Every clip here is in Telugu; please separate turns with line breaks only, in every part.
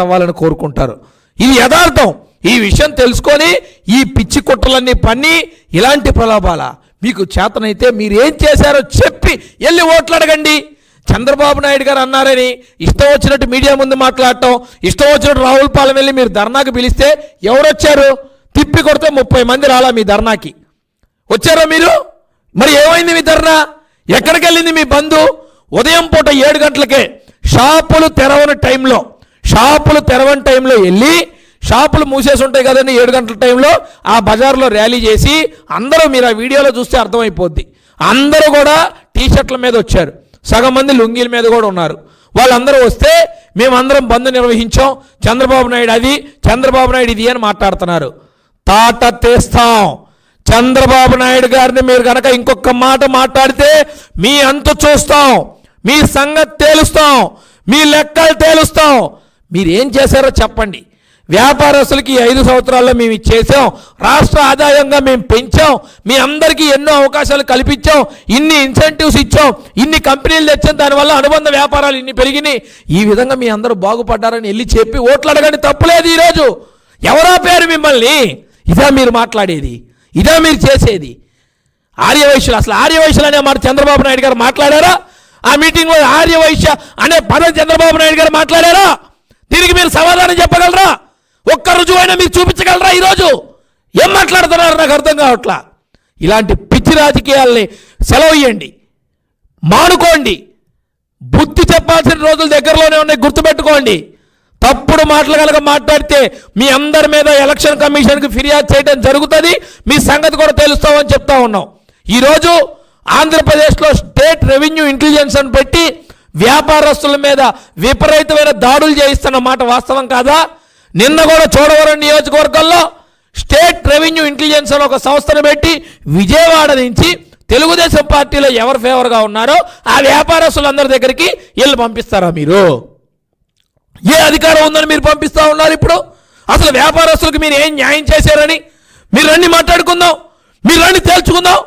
అవ్వాలని కోరుకుంటారు. ఇది యథార్థం ఈ విషయం తెలుసుకొని ఈ పిచ్చి కుట్రలన్నీ పన్ని ఇలాంటి ప్రలోభాల మీకు చేతనైతే మీరు ఏం చేశారో చెప్పి వెళ్ళి ఓట్లు అడగండి. చంద్రబాబు నాయుడు గారు అన్నారని ఇష్టం వచ్చినట్టు మీడియా ముందు మాట్లాడటం ఇష్టం వచ్చినట్టు రాహుల్ పాలెం వెళ్ళి మీరు ధర్నాకు పిలిస్తే ఎవరు వచ్చారు తిప్పి కొడితే ముప్పై మంది రాలా మీ ధర్నాకి. వచ్చారా మీరు? మరి ఏమైంది మీ ధర్నా? ఎక్కడికి వెళ్ళింది మీ బంధు? ఉదయం పూట ఏడు గంటలకే షాపులు తెరవని టైంలో షాపులు తెరవని టైంలో వెళ్ళి షాపులు మూసేసి ఉంటాయి కదండి ఏడు గంటల టైంలో ఆ బజార్లో ర్యాలీ చేసి అందరూ మీరు ఆ వీడియోలో చూస్తే అర్థమైపోద్ది. అందరూ కూడా టీషర్ట్ల మీద వచ్చారు. సగం మంది లుంగీల మీద కూడా ఉన్నారు. వాళ్ళందరూ వస్తే మేమందరం బంద్ నిర్వహించాం. చంద్రబాబు నాయుడు అది చంద్రబాబు నాయుడు ఇది అని మాట్లాడుతున్నారు. తాట తీస్తాం. చంద్రబాబు నాయుడు గారిని మీరు కనుక ఇంకొక మాట మాట్లాడితే మీ అంత చూస్తాం. మీ సంగతి తేలుస్తాం. మీ లెక్కలు తేలుస్తాం. మీరు ఏం చేశారో చెప్పండి. వ్యాపారస్తులకి ఐదు సంవత్సరాల్లో మేము చేసాం రాష్ట్ర ఆదాయంగా మేము పెంచాం. మీ అందరికీ ఎన్నో అవకాశాలు కల్పించాం. ఇన్ని ఇన్సెంటివ్స్ ఇచ్చాం. ఇన్ని కంపెనీలు తెచ్చాం. దానివల్ల అనుబంధ వ్యాపారాలు ఇన్ని పెరిగినాయి. ఈ విధంగా మీ అందరూ బాగుపడ్డారని వెళ్ళి చెప్పి ఓట్లు అడగండి. తప్పులేదు ఈరోజు. ఎవరా పేరు మిమ్మల్ని? ఇదా మీరు మాట్లాడేది. ఇదా మీరు చేసేది. ఆర్యవైశ్యులు అసలు ఆర్యవైశ్యులు అనే మాట చంద్రబాబు నాయుడు గారు మాట్లాడారా? ఆ మీటింగ్లో ఆర్యవైశ్య అనే పదం చంద్రబాబు నాయుడు గారు మాట్లాడారా? దీనికి మీరు సమాధానం చెప్పగలరా? ఒక్క రుజువైనా మీరు చూపించగలరా ఈరోజు? ఏం మాట్లాడుతున్నారు? నాకు అర్థం కావట్లా. ఇలాంటి పిచ్చి రాజకీయాల్ని సెలవు ఇవ్వండి మానుకోండి. బుద్ధి చెప్పాల్సిన రోజులు దగ్గరలోనే ఉన్నాయి గుర్తుపెట్టుకోండి. తప్పుడు మాటలు కనుక మాట్లాడితే మీ అందరి మీద ఎలక్షన్ కమిషన్కి ఫిర్యాదు చేయడం జరుగుతుంది. మీ సంగతి కూడా తెలుస్తామని చెప్తా ఉన్నాం. ఈరోజు ఆంధ్రప్రదేశ్లో స్టేట్ రెవెన్యూ ఇంటెలిజెన్స్ అని పెట్టి వ్యాపారస్తుల మీద విపరీతమైన దాడులు చేయిస్తున్న మాట వాస్తవం కాదా? నిన్న కూడా చోడవరం నియోజకవర్గంలో స్టేట్ రెవెన్యూ ఇంటెలిజెన్స్ అని ఒక సంస్థను పెట్టి విజయవాడ నుంచి తెలుగుదేశం పార్టీలో ఎవరు ఫేవర్గా ఉన్నారో ఆ వ్యాపారస్తులందరి దగ్గరికి వీళ్ళు పంపిస్తారా మీరు? ఏ అధికారం ఉందని మీరు పంపిస్తా ఉన్నారు ఇప్పుడు? అసలు వ్యాపారస్తులకు మీరు ఏం న్యాయం చేశారని? మీరు రండి మాట్లాడుకుందాం. మీరు రండి తేల్చుకుందాం.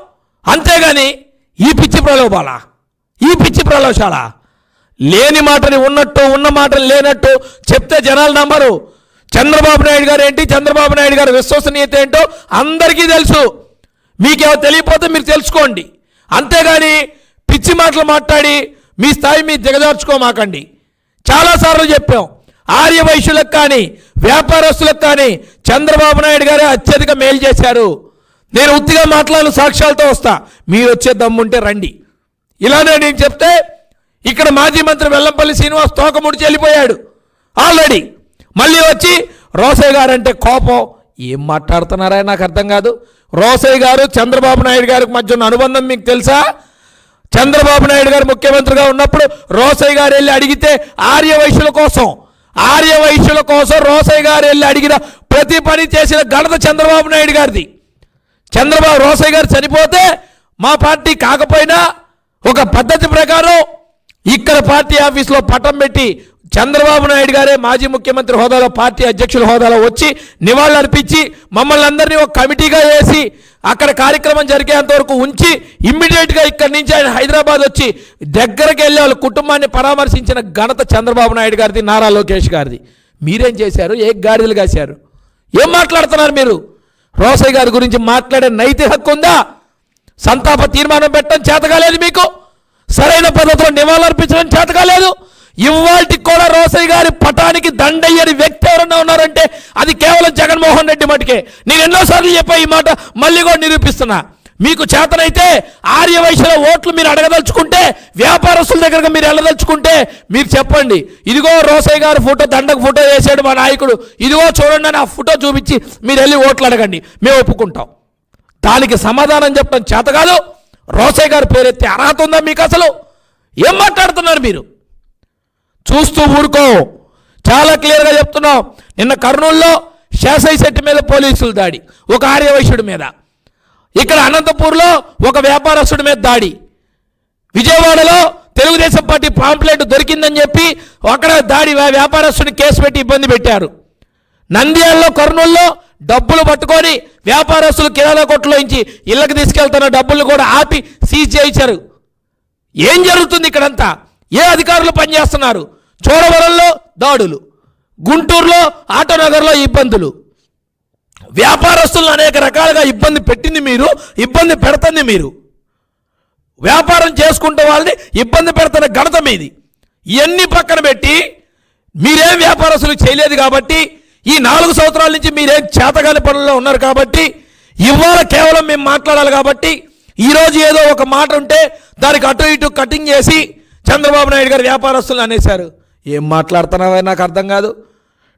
అంతేగాని ఈ పిచ్చి ప్రలోభాల? ఈ పిచ్చి ప్రలోభాల? లేని మాటని ఉన్నట్టు ఉన్న మాటని లేనట్టు చెప్తే జనాలు నమ్మరు. చంద్రబాబు నాయుడు గారు ఏంటి? చంద్రబాబు నాయుడు గారు విశ్వసనీయత ఏంటో అందరికీ తెలుసు. మీకేమో తెలియకపోతే మీరు తెలుసుకోండి. అంతేగాని పిచ్చి మాటలు మాట్లాడి మీ స్థాయి మీరు దిగజార్చుకోమాకండి. చాలాసార్లు చెప్పాం ఆర్య వైశ్యులకు కానీ వ్యాపారస్తులకు కానీ చంద్రబాబు నాయుడు గారే అత్యధిక మేలు చేశారు. నేను ఉత్తిగా మాట్లాడిన సాక్ష్యాలతో వస్తా. మీరు వచ్చే దమ్ముంటే రండి. ఇలానే నేను చెప్తే ఇక్కడ మాజీ మంత్రి వెల్లంపల్లి శ్రీనివాస్ తోక ముడిచి వెళ్ళిపోయాడు. ఆల్రెడీ. మళ్ళీ వచ్చి రోసయ్య గారు అంటే కోపం. ఏం మాట్లాడుతున్నారా నాకు అర్థం కాదు. రోసయ్య గారు చంద్రబాబు నాయుడు గారికి మధ్య ఉన్న అనుబంధం మీకు తెలుసా? చంద్రబాబు నాయుడు గారు ముఖ్యమంత్రిగా ఉన్నప్పుడు రోసయ్య గారు వెళ్ళి అడిగితే ఆర్య వైశ్యుల కోసం ఆర్య వైశ్యుల కోసం రోసయ్య గారు వెళ్ళి అడిగిన ప్రతి పని చేసిన ఘనత చంద్రబాబు నాయుడు గారిది. చంద్రబాబు రోసయ్య గారు చనిపోతే మా పార్టీ కాకపోయినా ఒక పద్ధతి ప్రకారం ఇక్కడ పార్టీ ఆఫీస్లో పటం పెట్టి చంద్రబాబు నాయుడు గారే మాజీ ముఖ్యమంత్రి హోదాలో పార్టీ అధ్యక్షుల హోదాలో వచ్చి నివాళులు అర్పించి మమ్మల్ని అందరినీ ఒక కమిటీగా వేసి అక్కడ కార్యక్రమం జరిగేంత వరకు ఉంచి ఇమ్మీడియట్గా ఇక్కడి నుంచి ఆయన హైదరాబాద్ వచ్చి దగ్గరికి వెళ్ళి వాళ్ళ కుటుంబాన్ని పరామర్శించిన ఘనత చంద్రబాబు నాయుడు గారిది నారా లోకేష్ గారిది. మీరేం చేశారు? ఏ గాడిదలు కాశారు? ఏం మాట్లాడుతున్నారు మీరు? రోసయ్య గారి గురించి మాట్లాడే నైతిక హక్కు ఉందా? సంతాప తీర్మానం పెట్టడం చేతకాలేదు మీకు? సరైన పద్ధతిలో నివాళులర్పించడం చేతకాలేదు ఇవాళకి కూడా రోసయ్య గారి పటానికి దండయ్యని వ్యక్తి ఎవరన్నా ఉన్నారంటే అది కేవలం జగన్మోహన్ రెడ్డి మటుకే. నేను ఎన్నోసార్లు చెప్పా ఈ మాట మళ్ళీ కూడా నిరూపిస్తున్నా. మీకు చేతనైతే ఆర్యవైశ్యుల ఓట్లు మీరు అడగదలుచుకుంటే వ్యాపారస్తుల దగ్గరకు మీరు వెళ్ళదలుచుకుంటే మీరు చెప్పండి. ఇదిగో రోసయ్య గారి ఫోటో దండకు ఫోటో వేసాడు మా నాయకుడు. ఇదిగో చూడండి అని ఆ ఫోటో చూపించి మీరు వెళ్ళి ఓట్లు అడగండి. మేము ఒప్పుకుంటాం. దానికి సమాధానం చెప్పడం చేత కాదు. రోసయ్య గారి పేరెత్తే అర్హత ఉందా మీకు అసలు? ఏం మాట్లాడుతున్నారు మీరు? చూస్తూ ఊరుకో. చాలా క్లియర్గా చెప్తున్నాం. నిన్న కర్నూలులో శేషయ్య శెట్టి మీద పోలీసులు దాడి ఒక ఆర్యవైశ్యుడి మీద. ఇక్కడ అనంతపూర్లో ఒక వ్యాపారస్తుడి మీద దాడి. విజయవాడలో తెలుగుదేశం పార్టీ పాంప్లెట్ దొరికిందని చెప్పి అక్కడ దాడి వ్యా- వ్యాపారస్తుని కేసు పెట్టి ఇబ్బంది పెట్టారు. నంద్యాలలో కర్నూల్లో డబ్బులు పట్టుకొని వ్యాపారస్తులు కిరాణా కొట్టులో నుంచి ఇళ్ళకి తీసుకెళ్తున్న డబ్బులు కూడా ఆపి సీజ్ చేయించారు. ఏం జరుగుతుంది ఇక్కడంతా? ఏ అధికారులు పనిచేస్తున్నారు? చోడవరంలో దాడులు. గుంటూరులో ఆటోనగర్లో ఇబ్బందులు. వ్యాపారస్తులను అనేక రకాలుగా ఇబ్బంది పెట్టింది మీరు ఇబ్బంది పెడుతుంది మీరు. వ్యాపారం చేసుకుంటే వాళ్ళని ఇబ్బంది పెడుతున్న ఘనత మీది. ఇవన్నీ పక్కన పెట్టి మీరేం వ్యాపారస్తులు చేయలేదు కాబట్టి ఈ నాలుగు సంవత్సరాల నుంచి మీరేం చేతగాని పనుల్లో ఉన్నారు కాబట్టి ఇవాళ కేవలం మేము మాట్లాడాలి కాబట్టి ఈరోజు ఏదో ఒక మాట ఉంటే దానికి అటు ఇటు కటింగ్ చేసి చంద్రబాబు నాయుడు గారు వ్యాపారస్తులు అనేశారు. ఏం మాట్లాడుతున్నావో? నాకు అర్థం కాదు.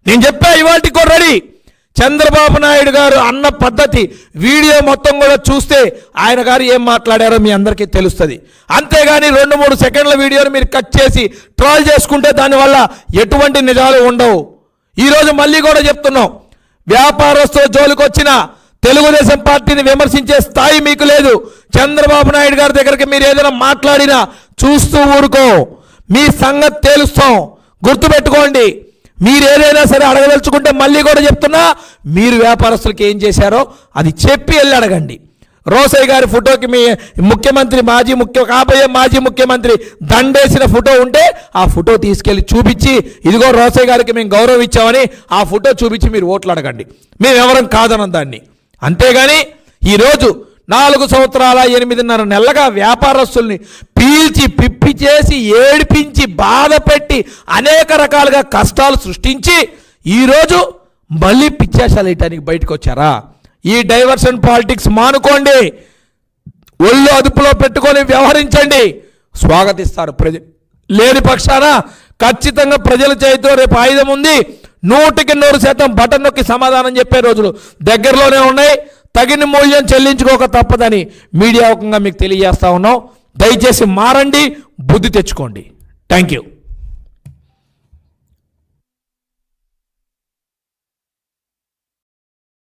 నేను చెప్పా ఇవాళకి కూడా రెడీ. చంద్రబాబు నాయుడు గారు అన్న పద్ధతి వీడియో మొత్తం కూడా చూస్తే ఆయన గారు ఏం మాట్లాడారో మీ అందరికీ తెలుస్తుంది. అంతేగాని రెండు మూడు సెకండ్ల వీడియోని మీరు కట్ చేసి ట్రాల్ చేసుకుంటే దానివల్ల ఎటువంటి నిజాలు ఉండవు. ఈరోజు మళ్ళీ కూడా చెప్తున్నాం. వ్యాపారస్తుల జోలికొచ్చిన తెలుగుదేశం పార్టీని విమర్శించే స్థాయి మీకు లేదు. చంద్రబాబు నాయుడు గారి దగ్గరికి మీరు ఏదైనా మాట్లాడినా చూస్తూ ఊరుకో. మీ సంగతి తేలుస్తాం. గుర్తుపెట్టుకోండి. మీరు ఏదైనా సరే అడగదలుచుకుంటే మళ్ళీ కూడా చెప్తున్నా మీరు వ్యాపారస్తులకి ఏం చేశారో అది చెప్పి వెళ్ళి అడగండి. రోసయ్య గారి ఫోటోకి మీ ముఖ్యమంత్రి మాజీ ముఖ్య కాబోయే మాజీ ముఖ్యమంత్రి దండేసిన ఫోటో ఉంటే ఆ ఫోటో తీసుకెళ్ళి చూపించి ఇదిగో రోసయ్య గారికి మేము గౌరవం ఇచ్చామని ఆ ఫోటో చూపించి మీరు ఓట్లు అడగండి. మేము ఎవరం కాదనం దాన్ని. అంతేగాని ఈరోజు నాలుగు సంవత్సరాల ఎనిమిదిన్నర నెలలుగా వ్యాపారస్తుల్ని పీల్చి పిప్పి చేసి ఏడిపించి బాధ పెట్టి అనేక రకాలుగా కష్టాలు సృష్టించి ఈరోజు మళ్ళీ పిచ్చేషాలు వేయటానికి బయటకు వచ్చారా? ఈ డైవర్షన్ పాలిటిక్స్ మానుకోండి. ఒళ్ళు అదుపులో పెట్టుకొని వ్యవహరించండి. స్వాగతిస్తారు ప్రజ లేని పక్షాన ఖచ్చితంగా ప్రజల చేతితో రేపు ఆయుధం ఉంది. నూటికి నూరు శాతం బటన్ నొక్కి సమాధానం చెప్పే రోజులు దగ్గరలోనే ఉన్నాయి. తగిన మూల్యం చెల్లించుకోక తప్పదని మీడియా ఒకంగా మీకు తెలియజేస్తా ఉన్నాం. దయచేసి మారండి. బుద్ధి తెచ్చుకోండి. Thank you